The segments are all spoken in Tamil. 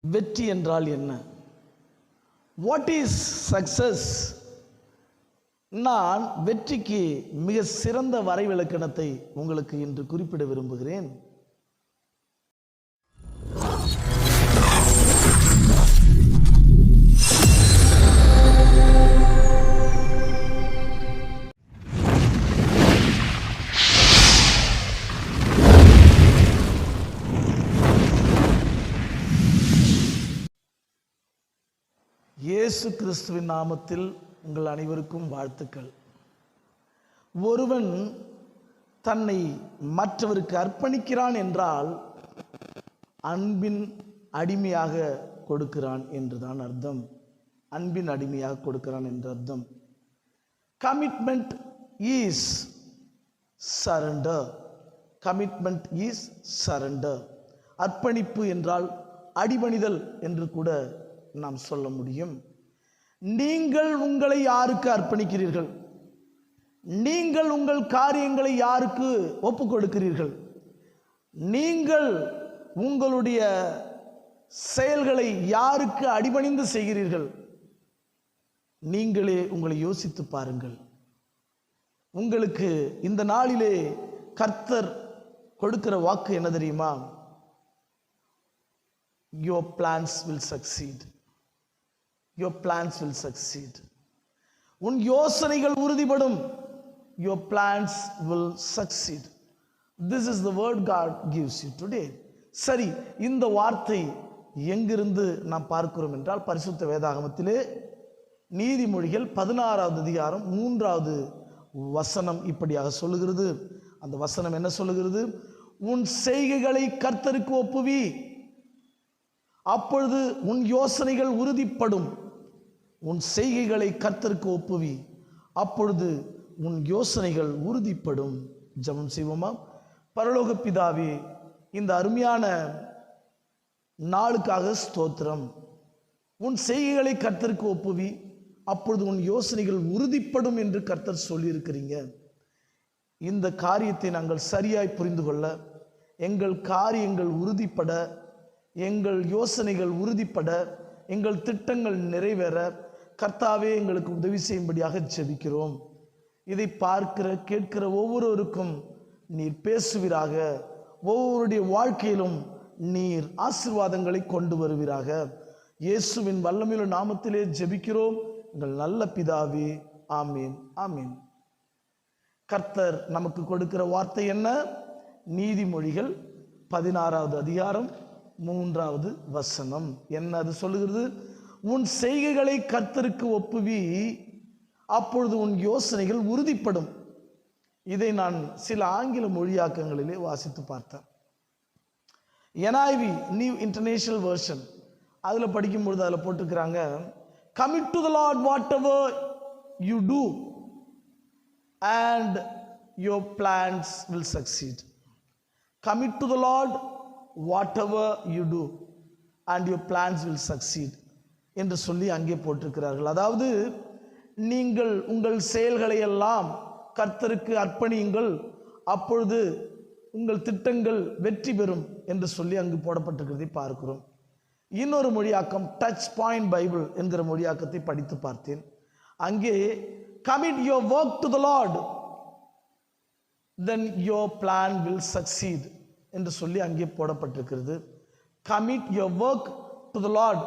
வெற்றி என்றால் என்ன? வாட் இஸ் சக்சஸ் நான் வெற்றிக்கு மிக சிறந்த வரைவிலக்கணத்தை உங்களுக்கு இன்று குறிப்பிட விரும்புகிறேன். இயேசு கிறிஸ்துவின் நாமத்தில் உங்கள் அனைவருக்கும் வாழ்த்துக்கள். ஒருவன் தன்னை மற்றவருக்கு அர்ப்பணிக்கிறான் என்றால் அன்பின் அடிமையாக கொடுக்கிறான் என்றுதான் அர்த்தம். அன்பின் அடிமையாக கொடுக்கிறான் என்று அர்த்தம். Commitment is surrender commitment is surrender அர்ப்பணிப்பு என்றால் அடிபணிதல் என்று கூட நாம் சொல்ல முடியும். நீங்கள் உங்களை யாருக்கு அர்ப்பணிக்கிறீர்கள்? நீங்கள் உங்கள் காரியங்களை யாருக்கு ஒப்பு கொடுக்கிறீர்கள் நீங்கள் உங்களுடைய செயல்களை யாருக்கு அடிபணிந்து செய்கிறீர்கள்? நீங்களே உங்களை யோசித்து பாருங்கள். உங்களுக்கு இந்த நாளிலே கர்த்தர் கொடுக்கிற வாக்கு என்ன தெரியுமா? Your plans will succeed your plans will succeed உன் யோசனைகள் உறுதிப்படும். Your plans will succeed this is the word God gives you today சரி இந்த வார்த்தை எங்கிருந்து நாம் பார்க்கிறோம் என்றால் பரிசுத்த வேதாகமத்திலே நீதிமொழிகள் பதினாறாவது அதிகாரம் மூன்றாவது வசனம் இப்படியாக சொல்லுகிறது. அந்த வசனம் என்ன சொல்லுகிறது? உன் செய்கைகளை கர்த்தருக்கு ஒப்புவி. அப்பொழுது உன் யோசனைகள் உறுதிப்படும். உன் செய்கைகளை கர்த்தருக்கு ஒப்புவி. அப்பொழுது உன் யோசனைகள் உறுதிப்படும். ஜபம் செய்வோமா? பரலோக பிதாவே இந்த அருமையான நாளுக்காக ஸ்தோத்திரம். உன் செய்கைகளை கர்த்தருக்கு ஒப்புவி. அப்பொழுது உன் யோசனைகள் உறுதிப்படும் என்று கர்த்தர் சொல்லியிருக்கிறீங்க. இந்த காரியத்தை நாங்கள் சரியாய் புரிந்து கொள்ள எங்கள் காரியங்கள் உறுதிப்பட எங்கள் யோசனைகள் உறுதிப்பட எங்கள் திட்டங்கள் நிறைவேற கர்த்தாவே எங்களுக்கு உதவி செய்யும்படியாக ஜெபிக்கிறோம். இதை பார்க்கிற கேட்கிற ஒவ்வொருவருக்கும் நீர் பேசுவீராக. ஒவ்வொருடைய வாழ்க்கையிலும் நீர் ஆசிர்வாதங்களை கொண்டு வருவீராக. இயேசுவின் வல்லமையுள்ள நாமத்திலே ஜெபிக்கிறோம். எங்கள் நல்ல பிதாவே ஆமீன் ஆமீன். கர்த்தர் நமக்கு கொடுக்கிற வார்த்தை என்ன? நீதிமொழிகள் பதினாறாவது அதிகாரம் மூன்றாவது வசனம். என்ன அது சொல்லுகிறது? உன் செய்கைகளை கர்த்தருக்கு ஒப்புவி. அப்பொழுது உன் யோசனைகள் உறுதிப்படும். இதை நான் சில ஆங்கில மொழியாக்கங்களிலே வாசித்து பார்த்தேன். என்ஐவி நியூ இன்டர்நேஷனல் வெர்ஷன் அதில் படிக்கும்பொழுது அதில் போட்டிருக்கிறாங்க commit to the Lord whatever you do and your plans will succeed commit to the Lord whatever you do and your plans will succeed என்று சொல்லி அங்கே போட்டிருக்கிறார்கள். அதாவது நீங்கள் உங்கள் செயல்களை எல்லாம் கர்த்தருக்கு அர்ப்பணியுங்கள் அப்பொழுது உங்கள் திட்டங்கள் வெற்றி பெறும் என்று சொல்லி அங்கு போடப்பட்டிருக்கிறதை பார்க்கிறோம். இன்னொரு மொழியாக்கம் டச் பாயிண்ட் பைபிள் என்கிற மொழியாக்கத்தை படித்து பார்த்தேன். அங்கே commit your work to the Lord then your plan will succeed என்று சொல்லி அங்கே போடப்பட்டிருக்கிறது. Commit your work to the Lord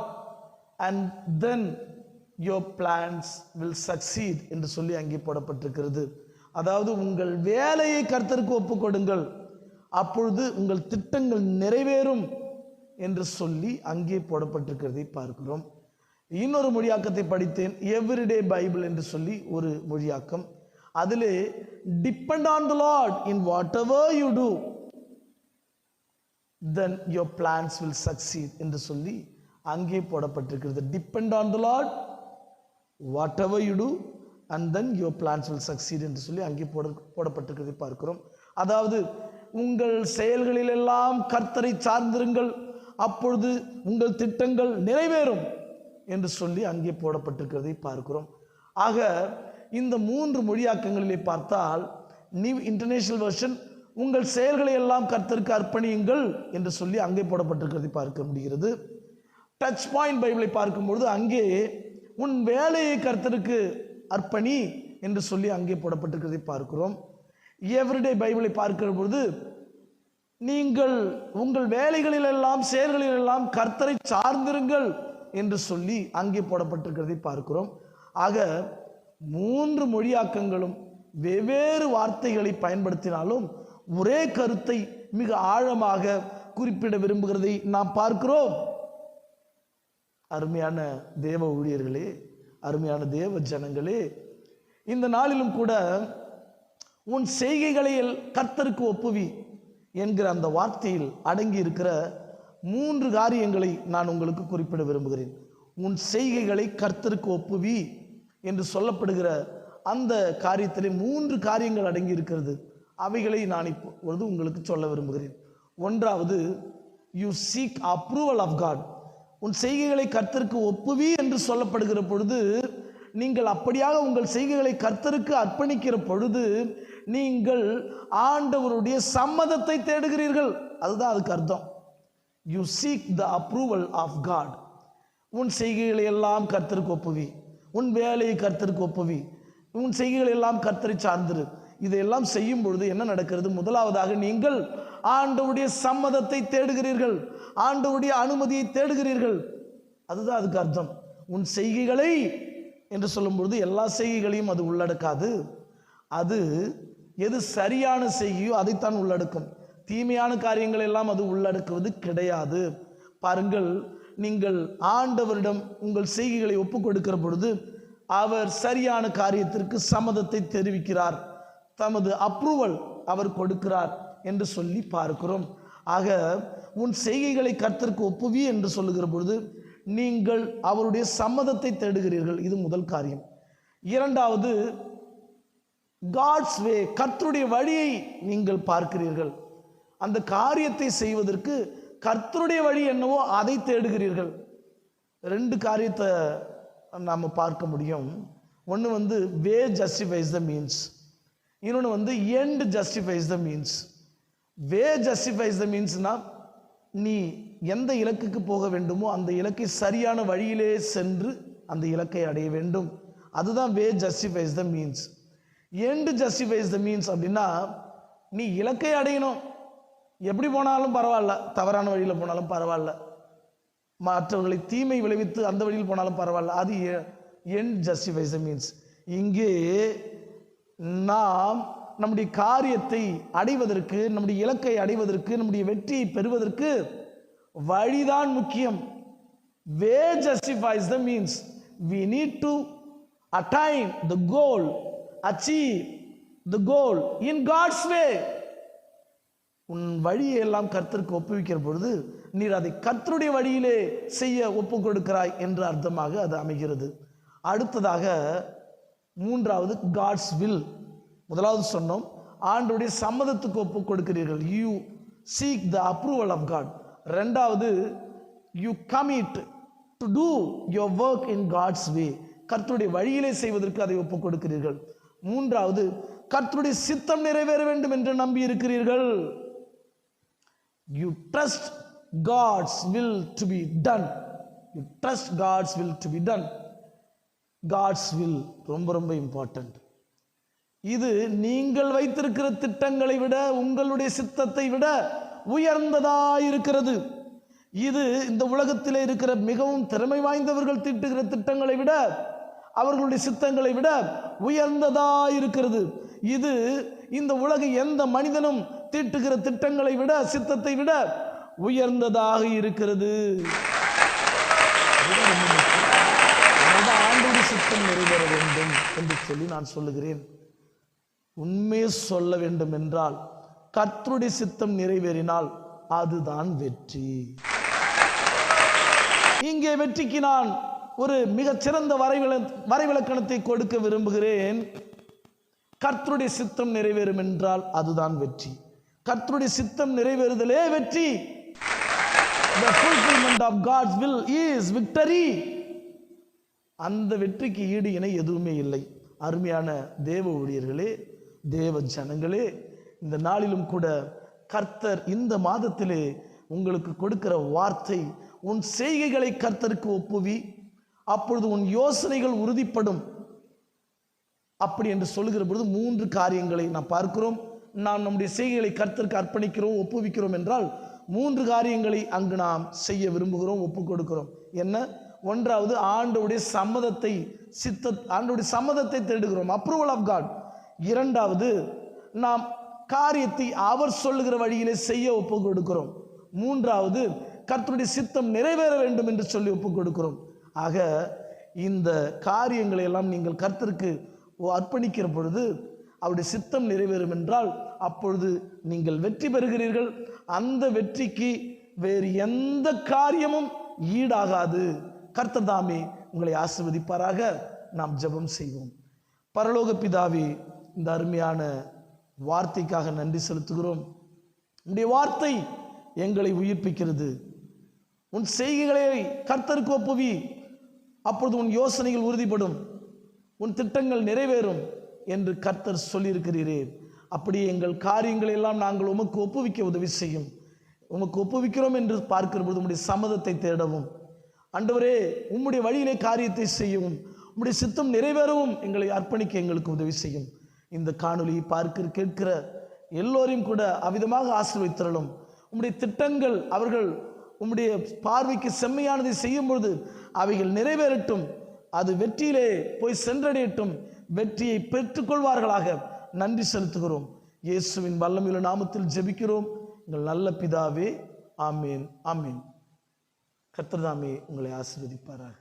and then your plans will succeed என்று சொல்லி அங்கே போடப்பட்டிருக்கிறது. அதாவது உங்கள் வேலையை கர்த்தருக்கு ஒப்புக்கொடுங்கள். அப்பொழுது உங்கள் திட்டங்கள் நிறைவேறும் என்று சொல்லி அங்கே போடப்பட்டிருக்கிறதை பார்க்கிறோம். இன்னொரு மொழியாக்கத்தை படித்தேன். எவ்ரிடே பைபிள் என்று சொல்லி ஒரு மொழியாக்கம். அதிலே depend on the Lord in whatever you do then your plans will succeed என்று சொல்லி அங்கே போடப்பட்டிருக்கிறது. Depend on the Lord whatever you do and then your plans will succeed என்று சொல்லி அங்கே போட போடப்பட்டிருக்கிறதை பார்க்கிறோம். அதாவது உங்கள் செயல்களிலெல்லாம் கர்த்தரை சார்ந்திருங்கள். அப்பொழுது உங்கள் திட்டங்கள் நிறைவேறும் என்று சொல்லி அங்கே போடப்பட்டிருக்கிறதை பார்க்கிறோம். ஆக இந்த மூன்று மொழியாக்கங்களிலே பார்த்தால் நியூ இன்டர்நேஷனல் வெர்ஷன் உங்கள் செயல்களை எல்லாம் கர்த்தருக்கு அர்ப்பணியுங்கள் என்று சொல்லி அங்கே போடப்பட்டிருக்கிறதை பார்க்க முடிகிறது. டச் பாயிண்ட் பைபிளை பார்க்கும்பொழுது அங்கே உன் வேலையை கர்த்தருக்கு அர்ப்பணி என்று சொல்லி அங்கே போடப்பட்டிருக்கிறதை பார்க்கிறோம். எவ்ரிடே பைபிளை பார்க்கிற பொழுது நீங்கள் உங்கள் வேலைகளிலெல்லாம் செயல்களிலெல்லாம் கர்த்தரை சார்ந்திருங்கள் என்று சொல்லி அங்கே போடப்பட்டிருக்கிறதை பார்க்கிறோம். ஆக மூன்று மொழியாக்கங்களும் வெவ்வேறு வார்த்தைகளை பயன்படுத்தினாலும் ஒரே கருத்தை மிக ஆழமாக குறிப்பிட விரும்புகிறதை நாம் பார்க்கிறோம். அருமையான தேவ ஊழியர்களே அருமையான தேவ ஜனங்களே இந்த நாளிலும் கூட உன் செய்கைகளில் கர்த்தருக்கு ஒப்புவி என்கிற அந்த வார்த்தையில் அடங்கி இருக்கிற மூன்று காரியங்களை நான் உங்களுக்கு குறிப்பிட விரும்புகிறேன். உன் செய்கைகளை கர்த்தருக்கு ஒப்புவி என்று சொல்லப்படுகிற அந்த காரியத்திலே மூன்று காரியங்கள் அடங்கி இருக்கிறது அவைகளை நான் இப்பொழுது உங்களுக்கு சொல்ல விரும்புகிறேன். ஒன்றாவது you seek approval of God உன் செய்கைகளை கர்த்தருக்கு ஒப்புவி என்று சொல்லப்படுகிற பொழுது நீங்கள் அப்படியாக உங்கள் செய்கைகளை கர்த்தருக்கு அர்ப்பணிக்கிற பொழுது நீங்கள் ஆண்டவருடைய சம்மதத்தை தேடுகிறீர்கள். அதுதான் அதுக்கு அர்த்தம். You seek the approval of God உன் செய்கைகளை எல்லாம் கர்த்தருக்கு ஒப்புவி. உன் வேலையை கர்த்தருக்கு ஒப்புவி. உன் செய்கைகள் எல்லாம் கர்த்தரை சார்ந்திரு. இதையெல்லாம் செய்யும் பொழுது என்ன நடக்கிறது? முதலாவதாக நீங்கள் ஆண்டவருடைய சம்மதத்தை தேடுகிறீர்கள். ஆண்டவருடைய அனுமதியை தேடுகிறீர்கள். அதுதான் அதுக்கு அர்த்தம். உன் செய்கைகளை என்று சொல்லும்பொழுது எல்லா செய்கைகளையும் அது உள்ளடக்காது. அது எது சரியான செய்கையோ அதைத்தான் உள்ளடக்கும். தீமையான காரியங்கள் எல்லாம் அது உள்ளடக்குவது கிடையாது. பாருங்கள் நீங்கள் ஆண்டவரிடம் உங்கள் செய்கைகளை ஒப்பு கொடுக்கிற பொழுது அவர் சரியான காரியத்திற்கு சம்மதத்தை தெரிவிக்கிறார். தமது அப்ரூவல் அவர் கொடுக்கிறார் என்று சொல்லி பார்க்கிறோம். ஆக உன் செய்கைகளை கர்த்தருக்கு ஒப்புவி என்று சொல்லுகிற பொழுது நீங்கள் அவருடைய சம்மதத்தை தேடுகிறீர்கள். இது முதல் காரியம். இரண்டாவது காட்ஸ் வே கர்த்தருடைய வழியை நீங்கள் பார்க்கிறீர்கள். அந்த காரியத்தை செய்வதற்கு கர்த்தருடைய வழி என்னவோ அதை தேடுகிறீர்கள். ரெண்டு காரியத்தை நாம் பார்க்க முடியும். ஒன்று வந்து வே ஜஸ்டிஃபைஸ் த மீன்ஸ் இன்னொன்று வந்து end justifies the means way justifies the மீன்ஸ்னா நீ எந்த இலக்குக்கு போக வேண்டுமோ அந்த இலக்கை சரியான வழியிலே சென்று அந்த இலக்கை அடைய வேண்டும். அதுதான் way justifies the means end justifies the means அப்படின்னா நீ இலக்கை அடையணும். எப்படி போனாலும் பரவாயில்ல. தவறான வழியில் போனாலும் பரவாயில்ல. மற்றவர்களை தீமை விளைவித்து அந்த வழியில் போனாலும் பரவாயில்ல. அது என் ஜஸ்டிஃபைஸ் த மீன்ஸ் இங்கே நாம் நம்முடைய காரியத்தை அடைவதற்கு நம்முடைய இலக்கை அடைவதற்கு நம்முடைய வெற்றியை பெறுவதற்கு வழிதான் முக்கியம். Way justifies the means we need to attain the goal achieve the goal in God's way உன் வழியை எல்லாம் கர்த்தருக்கு ஒப்புவிக்கிற பொழுது நீர் அதை கர்த்தருடைய வழியிலே செய்ய ஒப்பு கொடுக்கிறாய் என்று அர்த்தமாக அது அமைகிறது. அடுத்ததாக மூன்றாவது காட்ஸ் வில் முதலாவது சொன்னோம் ஆண்டுடைய சம்மதத்துக்கு ஒப்பு கொடுக்கிறீர்கள். You seek the approval of God ரெண்டாவது you commit to do your work in God's way கர்த்தருடைய வழியிலே செய்வதற்கு அதை ஒப்புக் கொடுக்கிறீர்கள். மூன்றாவது கர்த்தருடைய சித்தம் நிறைவேற வேண்டும் என்று நம்பி இருக்கிறீர்கள் you trust God's will to be done you trust God's will to be done God's will ரொம்ப ரொம்ப இம்பார்ட்டன்ட் இது நீங்கள் வைத்திருக்கிற திட்டங்களை விட உங்களுடைய சித்தத்தை விட உயர்ந்ததாக இருக்கிறது இது இந்த உலகத்தில் இருக்கிற மிகவும் திறமை வாய்ந்தவர்கள் தீட்டுகிற திட்டங்களை விட அவர்களுடைய சித்தங்களை விட உயர்ந்ததாக இருக்கிறது இது இந்த உலக எந்த மனிதனும் தீட்டுகிற திட்டங்களை விட சித்தத்தை விட உயர்ந்ததாக இருக்கிறது. அதனால்தான் ஆண்டோடு சித்தம் நிறைவேற வேண்டும் என்று சொல்லி நான் சொல்லுகிறேன். உண்மையை சொல்ல வேண்டும் என்றால் கர்த்தருடைய சித்தம் நிறைவேறினால் அதுதான் வெற்றி. இங்கே வெற்றிக்கு நான் ஒரு மிகச்சிறந்த வரைவில வரைவிலக்கணத்தை கொடுக்க விரும்புகிறேன். கர்த்தருடைய சித்தம் நிறைவேறும் என்றால் அதுதான் வெற்றி. கர்த்தருடைய சித்தம் நிறைவேறுதலே வெற்றி. The fulfillment of God's will is victory. அந்த வெற்றிக்கு ஈடு இணை எதுவுமே இல்லை. அருமையான தேவ ஊழியர்களே தேவ ஜனங்களே இந்த நாளிலும் கூட கர்த்தர் இந்த மாதத்திலே உங்களுக்கு கொடுக்கிற வார்த்தை உன் செய்கைகளை கர்த்தருக்கு ஒப்புவி. அப்பொழுது உன் யோசனைகள் உறுதிப்படும். அப்படி என்று சொல்லுகிற பொழுது மூன்று காரியங்களை நாம் பார்க்கிறோம். நாம் நம்முடைய செய்கைகளை கர்த்தருக்கு அர்ப்பணிக்கிறோம் ஒப்புவிக்கிறோம் என்றால் மூன்று காரியங்களை அங்கு நாம் செய்ய விரும்புகிறோம் ஒப்பு கொடுக்கிறோம். என்ன? ஒன்றாவது ஆண்டோடைய சம்மதத்தை சித்த ஆண்டோடைய சம்மதத்தை தேடுகிறோம். அப்ரூவல் ஆஃப் காட் இரண்டாவது நாம் காரியத்தை அவர் சொல்லுகிற வழியிலே செய்ய ஒப்பு கொடுக்கிறோம். மூன்றாவது கர்த்தருடைய சித்தம் நிறைவேற வேண்டும் என்று சொல்லி ஒப்பு கொடுக்கிறோம். ஆக இந்த காரியங்களை எல்லாம் நீங்கள் கர்த்தருக்கு அர்ப்பணிக்கிற பொழுது அவருடைய சித்தம் நிறைவேறும் என்றால் அப்பொழுது நீங்கள் வெற்றி பெறுகிறீர்கள். அந்த வெற்றிக்கு வேறு எந்த காரியமும் ஈடாகாது. கர்த்தர் தாமே உங்களை ஆசிர்வதிப்பாராக. நாம் ஜெபம் செய்வோம். பரலோக பிதாவே இந்த அருமையான வார்த்தைக்காக நன்றி செலுத்துகிறோம். உடைய வார்த்தை எங்களை உயிர்ப்பிக்கிறது. உன் செய்கைகளை கர்த்தருக்கு ஒப்புவி. அப்பொழுது உன் யோசனைகள் உறுதிப்படும். உன் திட்டங்கள் நிறைவேறும் என்று கர்த்தர் சொல்லியிருக்கிறீரே. அப்படியே எங்கள் காரியங்களை எல்லாம் நாங்கள் உமக்கு ஒப்புவிக்க உதவி செய்யும். உமக்கு ஒப்புவிக்கிறோம் என்று பார்க்கிற பொழுது உம்முடைய சம்மதத்தை தேடவும். அண்டவரே உம்முடைய வழியிலே காரியத்தை செய்யவும். உம்முடைய சித்தம் நிறைவேறவும். எங்களை அர்ப்பணிக்க எங்களுக்கு உதவி செய்யும். இந்த காணொலியை பார்க்கிற கேட்கிற எல்லோரையும் கூட அவ்விதமாக ஆசீர்வதித்தரலும் உம்முடைய திட்டங்கள் அவர்கள் உம்முடைய பார்வைக்கு செம்மையானதை செய்யும் பொழுது அவைகள் நிறைவேறட்டும். அது வெற்றியிலே போய் சென்றடையட்டும். வெற்றியை பெற்றுக்கொள்வார்களாக நன்றி செலுத்துகிறோம். இயேசுவின் வல்லமையுள்ள நாமத்தில் ஜெபிக்கிறோம். எங்கள் நல்ல பிதாவே ஆமீன் ஆமீன். கர்த்தர்தாமே உங்களை ஆசீர்வதிப்பாராக.